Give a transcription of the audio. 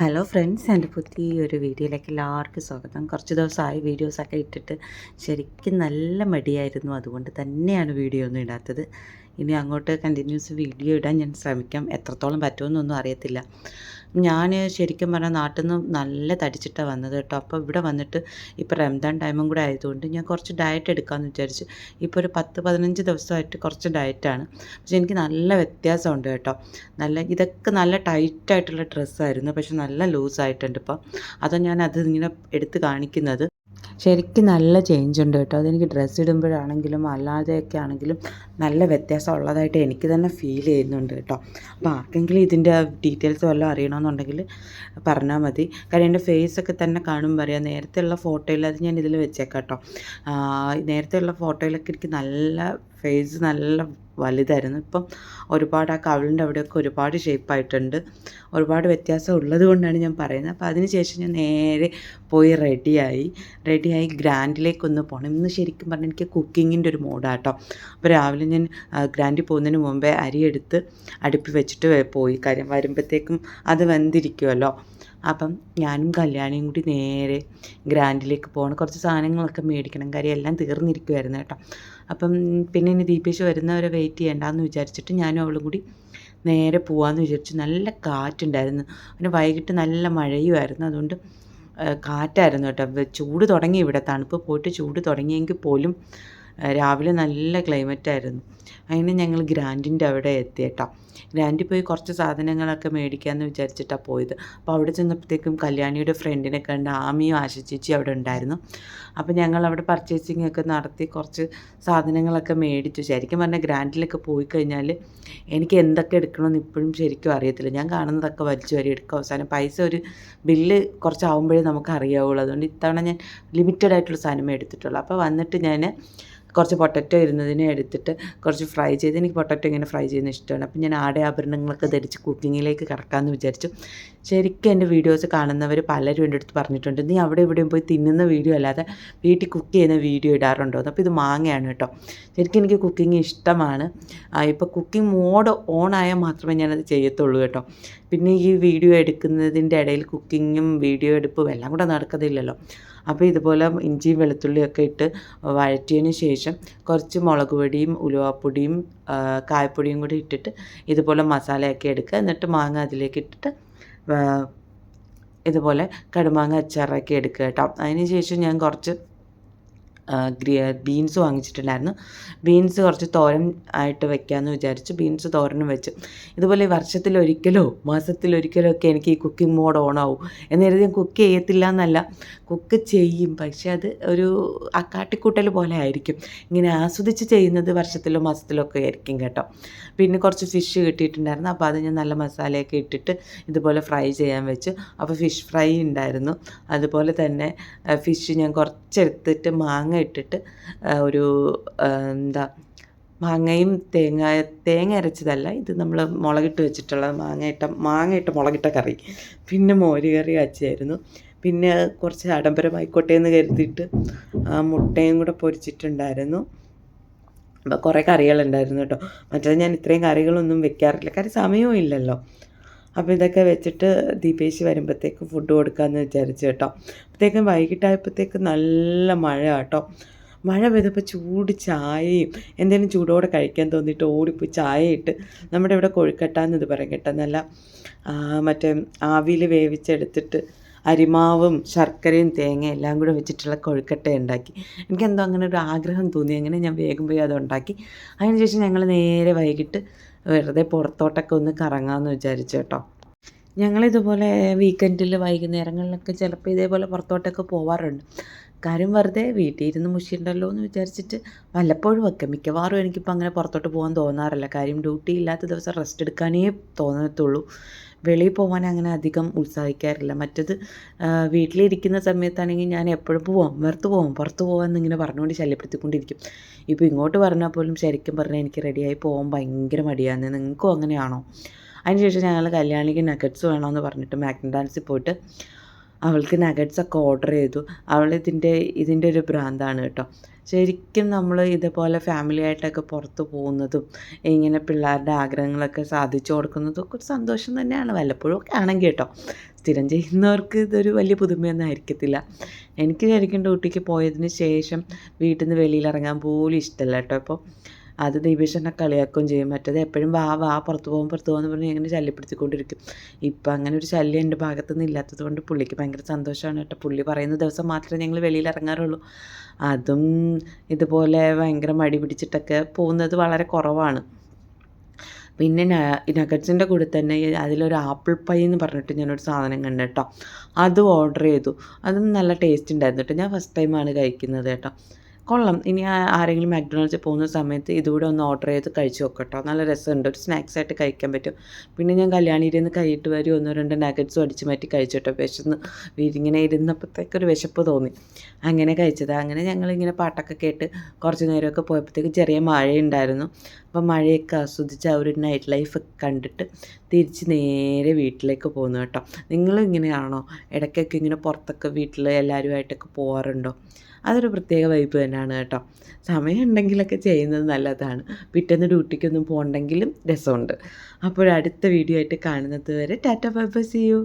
Hello friends എന്റെ പുതിയൊരു വീഡിയോയിലേക്ക് എല്ലാവർക്കും സ്വാഗതം. കുറച്ച് ദിവസമായി വീഡിയോസൊക്കെ ഇട്ടിട്ട് ശരിക്കും നല്ല മടിയായിരുന്നു. അതുകൊണ്ട് തന്നെയാണ് വീഡിയോ ഒന്നും ഇടാത്തത്. ഇനി അങ്ങോട്ട് കണ്ടിന്യൂസ് വീഡിയോ ഇടാൻ ഞാൻ ശ്രമിക്കാം. എത്രത്തോളം പറ്റുമെന്നൊന്നും അറിയത്തില്ല. ഞാൻ ശരിക്കും പറഞ്ഞാൽ നാട്ടിൽ നിന്ന് നല്ല തടിച്ചിട്ടാണ് വന്നത് കേട്ടോ. അപ്പോൾ ഇവിടെ വന്നിട്ട് ഇപ്പോൾ റംദാൻ ടൈമും കൂടെ ആയതുകൊണ്ട് ഞാൻ കുറച്ച് ഡയറ്റ് എടുക്കാമെന്ന് വിചാരിച്ചു ഇപ്പോൾ ഒരു പത്ത് പതിനഞ്ച് ദിവസമായിട്ട് കുറച്ച് ഡയറ്റാണ് പക്ഷെ എനിക്ക് നല്ല വ്യത്യാസമുണ്ട് കേട്ടോ. നല്ല ഇതൊക്കെ നല്ല ടൈറ്റായിട്ടുള്ള ഡ്രസ്സായിരുന്നു പക്ഷെ നല്ല ലൂസായിട്ടുണ്ട് ഇപ്പം. അതാ ഞാൻ അത് ഇങ്ങനെ എടുത്ത് കാണിക്കുന്നത്. ശരിക്കും നല്ല ചേഞ്ച് ഉണ്ട് കേട്ടോ. അതെനിക്ക് ഡ്രസ്സ് ഇടുമ്പോഴാണെങ്കിലും അല്ലാതെയൊക്കെ ആണെങ്കിലും നല്ല വ്യത്യാസം ഉള്ളതായിട്ട് എനിക്ക് തന്നെ ഫീൽ ചെയ്യുന്നുണ്ട് കേട്ടോ. അപ്പോൾ ആർക്കെങ്കിലും ഇതിന്റെ ഡീറ്റെയിൽസ് വല്ലതും അറിയണമെന്നുണ്ടെങ്കിൽ പറഞ്ഞാൽ മതി. കാര്യം എന്റെ ഫേസൊക്കെ തന്നെ കാണുമ്പോൾ അറിയാം നേരത്തെയുള്ള ഫോട്ടോയിൽ അത് ഞാൻ ഇതിൽ വെച്ചേക്കാം കേട്ടോ നേരത്തെയുള്ള ഫോട്ടോയിലൊക്കെ എനിക്ക് നല്ല ഫേസ് നല്ല വലുതായിരുന്നു. ഇപ്പം ഒരുപാട് ആ കവിളിന്റെ അവിടെയൊക്കെ ഒരുപാട് ഷേപ്പായിട്ടുണ്ട് ഒരുപാട് വ്യത്യാസം ഉള്ളത് കൊണ്ടാണ് ഞാൻ പറയുന്നത്. അപ്പോൾ അതിന് ശേഷം ഞാൻ നേരെ പോയി റെഡിയായി റെഡിയായി ഗ്രാൻഡിലേക്ക് ഒന്ന് പോകണം ഇന്ന് ശരിക്കും പറഞ്ഞാൽ എനിക്ക് കുക്കിങ്ങിന്റെ ഒരു മൂഡാട്ടോ അപ്പോൾ രാവിലെ ഞാൻ ഗ്രാൻഡിൽ പോകുന്നതിന് മുമ്പേ അരിയെടുത്ത് അടുപ്പിൽ വെച്ചിട്ട് പോയി. കാര്യം വരുമ്പോഴത്തേക്കും അത് വെന്തിരിക്കുമല്ലോ അപ്പം ഞാനും കല്യാണിയും കൂടി നേരെ ഗ്രാൻഡിലേക്ക് പോകണം. കുറച്ച് സാധനങ്ങളൊക്കെ മേടിക്കണം. കാര്യം എല്ലാം തീർന്നിരിക്കുമായിരുന്നു കേട്ടോ. അപ്പം പിന്നെ ഇനി ദീപേഷ് വരുന്നവരെ വെയിറ്റ് ചെയ്യണ്ടെന്ന് വിചാരിച്ചിട്ട് ഞാനും അവളും കൂടി നേരെ പോകാമെന്ന് വിചാരിച്ചു. നല്ല കാറ്റുണ്ടായിരുന്നു. പിന്നെ വൈകിട്ട് നല്ല മഴയുമായിരുന്നു. അതുകൊണ്ട് കാറ്റായിരുന്നു കേട്ടോ. ചൂട് തുടങ്ങി ഇവിടെ തണുപ്പ് പോയിട്ട് ചൂട് തുടങ്ങിയെങ്കിൽ പോലും രാവിലെ നല്ല ക്ലൈമറ്റായിരുന്നു അങ്ങനെ ഞങ്ങൾ ഗ്രാൻഡിന്റെ അവിടെ എത്തി കേട്ടോ ഗ്രാൻഡിൽ പോയി കുറച്ച് സാധനങ്ങളൊക്കെ മേടിക്കാമെന്ന് വിചാരിച്ചിട്ടാണ് പോയത്. അപ്പോൾ അവിടെ ചെന്നപ്പോഴത്തേക്കും കല്യാണിയുടെ ഫ്രണ്ടിനെ കണ്ട് ആമിയും ആശിച്ചേച്ചി അവിടെ ഉണ്ടായിരുന്നു. അപ്പോൾ ഞങ്ങൾ അവിടെ പർച്ചേസിംഗ് ഒക്കെ നടത്തി കുറച്ച് സാധനങ്ങളൊക്കെ മേടിച്ചു. ശരിക്കും പറഞ്ഞാൽ ഗ്രാൻഡിലൊക്കെ പോയി കഴിഞ്ഞാൽ എനിക്ക് എന്തൊക്കെ എടുക്കണമെന്ന് ഇപ്പോഴും ശരിക്കും അറിയത്തില്ല. ഞാൻ കാണുന്നതൊക്കെ വലിച്ചു വരി എടുക്കും. അവസാനം പൈസ ഒരു ബില്ല് കുറച്ചാവുമ്പോഴേ നമുക്ക് അറിയാവുള്ളൂ അതുകൊണ്ട് ഇത്തവണ ഞാൻ ലിമിറ്റഡ് ആയിട്ടുള്ള സാധനമേ എടുത്തിട്ടുള്ളൂ. അപ്പോൾ വന്നിട്ട് ഞാൻ കുറച്ച് പൊട്ടറ്റോ ഇരുന്നതിനെ എടുത്തിട്ട് കുറച്ച് ഫ്രൈ ചെയ്ത് എനിക്ക് പൊട്ടറ്റോ ഇങ്ങനെ ഫ്രൈ ചെയ്യുന്ന ഇഷ്ടമാണ്. അപ്പം ഞാൻ ആടെ ആഭരണങ്ങളൊക്കെ ധരിച്ച് കുക്കിങ്ങിലേക്ക് കിടക്കാമെന്ന് വിചാരിച്ചു. ശരിക്കും എന്റെ വീഡിയോസ് കാണുന്നവർ പലരും എന്റെ അടുത്ത് പറഞ്ഞിട്ടുണ്ട് നീ അവിടെ ഇവിടെയും പോയി തിന്നുന്ന വീഡിയോ അല്ലാതെ വീട്ടിൽ കുക്ക് ചെയ്യുന്ന വീഡിയോ ഇടാറുണ്ടോ? അപ്പോൾ ഇത് മാങ്ങയാണ് കേട്ടോ. ശരിക്കും എനിക്ക് കുക്കിംഗ് ഇഷ്ടമാണ്. ഇപ്പോൾ കുക്കിംഗ് മോഡ് ഓൺ ആയാൽ മാത്രമേ ഞാനത് ചെയ്യത്തുള്ളൂ കേട്ടോ. പിന്നെ ഈ വീഡിയോ എടുക്കുന്നതിന്റെ ഇടയിൽ കുക്കിങ്ങും വീഡിയോ എടുപ്പും എല്ലാം കൂടെ നടക്കത്തില്ലല്ലോ. അപ്പോൾ ഇതുപോലെ ഇഞ്ചിയും വെളുത്തുള്ളിയൊക്കെ ഇട്ട് വഴറ്റിയതിന് ശേഷം കുറച്ച് മുളക് പൊടിയും ഉലുവാപ്പൊടിയും കായപ്പൊടിയും കൂടി ഇട്ടിട്ട് ഇതുപോലെ മസാലയൊക്കെ എടുക്കുക. എന്നിട്ട് മാങ്ങ അതിലേക്ക് ഇട്ടിട്ട് ഇതുപോലെ കടുമാങ്ങ അച്ചാറൊക്കെ എടുക്കുക കേട്ടോ. അതിന് ശേഷം ഞാൻ കുറച്ച് ബീൻസ് വാങ്ങിച്ചിട്ടുണ്ടായിരുന്നു. ബീൻസ് കുറച്ച് തോരൻ ആയിട്ട് വെക്കാമെന്ന് വിചാരിച്ചു. ബീൻസ് തോരനും വെച്ചു. ഇതുപോലെ വർഷത്തിലൊരിക്കലോ മാസത്തിലൊരിക്കലോ ഒക്കെ എനിക്ക് ഈ കുക്കിംഗ് മോഡ് ഓൺ ഓണാവും എന്നിരുന്ന് ഞാൻ കുക്ക് ചെയ്യത്തില്ല എന്നല്ല കുക്ക് ചെയ്യും. പക്ഷേ അത് ഒരു കാട്ടിക്കൂട്ടൽ പോലെ ആയിരിക്കും. ഇങ്ങനെ ആസ്വദിച്ച് ചെയ്യുന്നത് വർഷത്തിലോ മാസത്തിലോ ഒക്കെ ആയിരിക്കും കേട്ടോ. പിന്നെ കുറച്ച് ഫിഷ് കിട്ടിയിട്ടുണ്ടായിരുന്നു. അപ്പോൾ അത് ഞാൻ നല്ല മസാലയൊക്കെ ഇട്ടിട്ട് ഇതുപോലെ ഫ്രൈ ചെയ്യാൻ വെച്ചു. അപ്പോൾ ഫിഷ് ഫ്രൈ ഉണ്ടായിരുന്നു. അതുപോലെ തന്നെ ഫിഷ് ഞാൻ കുറച്ചെടുത്തിട്ട് മാങ്ങ ഇട്ടിട്ട് ഒരു എന്താ മാങ്ങയും തേങ്ങ തേങ്ങ അരച്ചതല്ല ഇത് നമ്മൾ മുളകിട്ട് വെച്ചിട്ടുള്ള മാങ്ങയിട്ട മാങ്ങയിട്ട മുളകിട്ട കറി. പിന്നെ മോര് കറി വച്ചായിരുന്നു പിന്നെ കുറച്ച് ആഡംബരമായിക്കോട്ടെ എന്ന് കരുതിയിട്ട് മുട്ടയും കൂടെ പൊരിച്ചിട്ടുണ്ടായിരുന്നു. കുറേ കറികളുണ്ടായിരുന്നു കേട്ടോ. മറ്റേത് ഞാൻ ഇത്രയും കറികളൊന്നും വെക്കാറില്ല. കാര്യം സമയവും ഇല്ലല്ലോ. അപ്പോൾ ഇതൊക്കെ വെച്ചിട്ട് ദീപേശി വരുമ്പോഴത്തേക്ക് ഫുഡ് കൊടുക്കാമെന്ന് വിചാരിച്ചു കേട്ടോ. അപ്പോഴത്തേക്കും വൈകിട്ടായപ്പോഴത്തേക്ക് നല്ല മഴ കേട്ടോ. മഴ പെയ്തപ്പോൾ ചൂട് ചായയും എന്തെങ്കിലും ചൂടോടെ കഴിക്കാൻ തോന്നിയിട്ട് ഓടിപ്പോയി ചായ ഇട്ട് നമ്മുടെ ഇവിടെ കൊഴുക്കട്ട എന്നത് പറയും കേട്ടോ. നല്ല മറ്റേ ആവിയിൽ വേവിച്ചെടുത്തിട്ട് അരിമാവും ശർക്കരയും തേങ്ങ എല്ലാം കൂടെ വെച്ചിട്ടുള്ള കൊഴുക്കട്ട ഉണ്ടാക്കി. എനിക്കെന്തോ അങ്ങനെ ഒരു ആഗ്രഹം തോന്നി. അങ്ങനെ ഞാൻ വേഗം പോയി അത് ഉണ്ടാക്കി. അതിനുശേഷം ഞങ്ങൾ നേരെ വൈകിട്ട് വെറുതെ പുറത്തോട്ടൊക്കെ ഒന്ന് കറങ്ങാമെന്ന് വിചാരിച്ചു കേട്ടോ. ഞങ്ങളിതുപോലെ വീക്കെൻഡിൽ വൈകുന്നേരങ്ങളിലൊക്കെ ചിലപ്പോൾ ഇതേപോലെ പുറത്തോട്ടൊക്കെ പോവാറുണ്ട്. കാര്യം വെറുതെ വീട്ടിൽ ഇരുന്ന് മുഷിയുണ്ടല്ലോ എന്ന് വിചാരിച്ചിട്ട് വല്ലപ്പോഴും ഒക്കെ. മിക്കവാറും എനിക്കിപ്പോൾ അങ്ങനെ പുറത്തോട്ട് പോകാൻ തോന്നാറില്ല. കാര്യം ഡ്യൂട്ടി ഇല്ലാത്ത ദിവസം റെസ്റ്റ് എടുക്കാനേ തോന്നത്തുള്ളൂ. വെളിയിൽ പോകാൻ അങ്ങനെ അധികം ഉത്സാഹിക്കാറില്ല. മറ്റത് വീട്ടിലിരിക്കുന്ന സമയത്താണെങ്കിൽ ഞാൻ എപ്പോഴും പോവാം വെറുത്ത് പോവാം പുറത്ത് പോകാം എന്നിങ്ങനെ പറഞ്ഞുകൊണ്ട് ശല്യപ്പെടുത്തിക്കൊണ്ടിരിക്കും. ഇപ്പോൾ ഇങ്ങോട്ട് പറഞ്ഞാൽ പോലും ശരിക്കും പറഞ്ഞാൽ എനിക്ക് റെഡിയായി പോകാൻ ഭയങ്കര മടിയാണ്. നിങ്ങൾക്കും അങ്ങനെയാണോ? അതിനുശേഷം ഞങ്ങൾ കല്യാണിക്ക് നഗറ്റ്സ് വേണമെന്ന് പറഞ്ഞിട്ട് മാഗ്നഡാൻസിൽ പോയിട്ട് അവൾക്ക് നഗറ്റ്സ് ഒക്കെ ഓർഡർ ചെയ്തു. അവൾ ഇതിന്റെ ഇതിന്റെ ഒരു ഭ്രാന്താണ് കേട്ടോ. ശരിക്കും നമ്മൾ ഇതുപോലെ ഫാമിലി ആയിട്ടൊക്കെ പുറത്ത് പോകുന്നതും ഇങ്ങനെ പിള്ളേരുടെ ആഗ്രഹങ്ങളൊക്കെ സാധിച്ചു കൊടുക്കുന്നതും ഒക്കെ ഒരു സന്തോഷം തന്നെയാണ്. വല്ലപ്പോഴും ഒക്കെ ആണെങ്കിൽ കേട്ടോ. സ്ഥിരം ചെയ്യുന്നവർക്ക് ഇതൊരു വലിയ പുതുമയൊന്നും ആയിരിക്കത്തില്ല. എനിക്ക് ശരിക്കും ഡ്യൂട്ടിക്ക് പോയതിന് ശേഷം വീട്ടിൽ നിന്ന് വെളിയിലിറങ്ങാൻ പോലും ഇഷ്ടമല്ല കേട്ടോ. അപ്പോൾ അത് ദീപേഷനെ കളിയാക്കുകയും ചെയ്യും. മറ്റേത് എപ്പോഴും വാ വാ പുറത്ത് പോകും പുറത്ത് പോകുമെന്ന് പറഞ്ഞ് ഇങ്ങനെ ശല്യപ്പെടുത്തിക്കൊണ്ടിരിക്കും. ഇപ്പം അങ്ങനെ ഒരു ശല്യം എന്റെ ഭാഗത്തു നിന്ന് ഇല്ലാത്തത് കൊണ്ട് പുള്ളിക്ക് ഭയങ്കര സന്തോഷമാണ് കേട്ടോ. പുള്ളി പറയുന്ന ദിവസം മാത്രമേ ഞങ്ങൾ വെളിയിൽ ഇറങ്ങാറുള്ളൂ. അതും ഇതുപോലെ ഭയങ്കര മടി പിടിച്ചിട്ടൊക്കെ പോകുന്നത് വളരെ കുറവാണ്. പിന്നെ നഗറ്റ്സിന്റെ കൂടെ തന്നെ അതിലൊരു ആപ്പിൾ പൈ എന്ന് പറഞ്ഞിട്ട് ഞാനൊരു സാധനം കണ്ടു കേട്ടോ. അതും ഓർഡർ ചെയ്തു. അതും നല്ല ടേസ്റ്റ് ഉണ്ടായിരുന്നു കേട്ടോ. ഞാൻ ഫസ്റ്റ് ടൈമാണ് കഴിക്കുന്നത് കേട്ടോ. കൊള്ളാം. ഇനി ആരെങ്കിലും മാക്ഡൊണാൾഡ്സിൽ പോകുന്ന സമയത്ത് ഇതുകൂടെ ഒന്ന് ഓർഡർ ചെയ്ത് കഴിച്ച് നോക്കട്ടോ. നല്ല രസമുണ്ട്. ഒരു സ്നാക്സ് ആയിട്ട് കഴിക്കാൻ പറ്റും. പിന്നെ ഞാൻ കല്യാണിയിൽ നിന്ന് കൈയിട്ട് വരും ഒന്നോ രണ്ടോ നഗറ്റ്സും അടിച്ച് മാറ്റി കഴിച്ചോട്ടോ. വിശന്ന് വീട്ടിങ്ങനെ ഇരുന്നപ്പോഴത്തേക്കൊരു വിശപ്പ് തോന്നി. അങ്ങനെ കഴിച്ചത്. അങ്ങനെ ഞങ്ങളിങ്ങനെ പാട്ടൊക്കെ കേട്ട് കുറച്ച് നേരമൊക്കെ പോയപ്പോഴത്തേക്ക് ചെറിയ മഴയുണ്ടായിരുന്നു. അപ്പം മഴയൊക്കെ ആസ്വദിച്ച് ആ ഒരു നൈറ്റ് ലൈഫ് കണ്ടിട്ട് തിരിച്ച് നേരെ വീട്ടിലേക്ക് പോകുന്നു കേട്ടോ. നിങ്ങളും ഇങ്ങനെയാണോ ഇടയ്ക്കൊക്കെ ഇങ്ങനെ പുറത്തൊക്കെ വീട്ടിൽ എല്ലാവരുമായിട്ടൊക്കെ പോകാറുണ്ടോ അതൊരു പ്രത്യേക വൈബ് തന്നെയാണ് കേട്ടോ. സമയം ഉണ്ടെങ്കിലൊക്കെ ചെയ്യുന്നത് നല്ലതാണ്. പിറ്റേന്ന് ഡ്യൂട്ടിക്കൊന്നും പോകണ്ടെങ്കിലും രസമുണ്ട്. അപ്പോൾ അടുത്ത വീഡിയോ ആയിട്ട് കാണുന്നത് വരെ tata bye bye see you